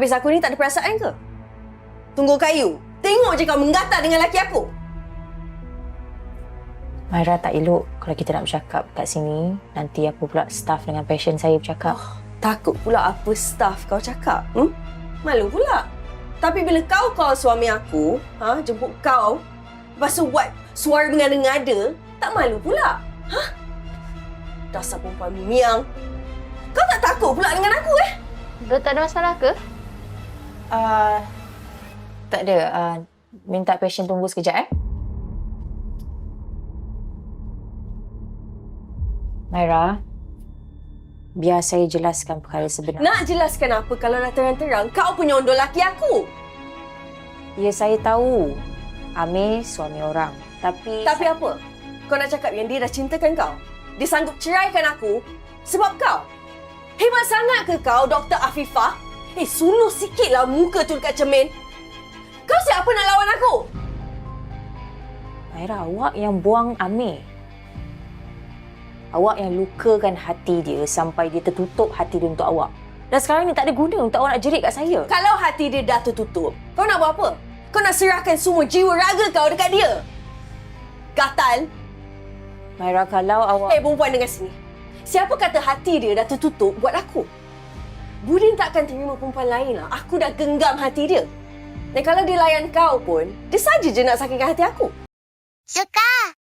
Habis aku ni tak ada perasaan ke? Tunggu kayu. Tengok je kau menggatal dengan laki aku. Myra tak elok kalau kita nak bercakap kat sini. Nanti apa pula staff dengan passion saya bercakap. Takut pula apa staff kau cakap. Hmm? Malu pula. Tapi bila kau call suami aku, ha, jemput kau, lepas tu buat suara mengada-ngada, tak malu pula. Ha? Dasar perempuan miang. Kau tak takut pula dengan aku eh? Dah tak ada masalah ke? Uh, tak ada. Uh, minta passion tunggu sekejap eh. Myra, biar saya jelaskan perkara sebenar. Nak jelaskan apa kalau dah terang-terang kau penyondol laki aku? Ya, saya tahu. Amir suami orang. Tapi... Tapi apa? Kau nak cakap yang dia dah cintakan kau? Dia sanggup ceraikan aku sebab kau? Hebat sangat ke kau, Dr. Afifah? Eh, suluh sikitlah muka tu dekat cermin. Kau siapa nak lawan aku? Myra, awak yang buang Amir. Awak yang lukakan hati dia sampai dia tertutup hati dia untuk awak. Dan sekarang ni tak ada guna untuk awak nak jerit kat saya. Kalau hati dia dah tertutup, kau nak buat apa? Kau nak serahkan semua jiwa raga kau dekat dia? Gatal. Myra, kalau awak... Eh, perempuan dengan sini. Siapa kata hati dia dah tertutup buat aku? Budin takkan terima perempuan lain lah. Aku dah genggam hati dia. Dan kalau dia layan kau pun, dia saja je nak sakitkan hati aku. Suka!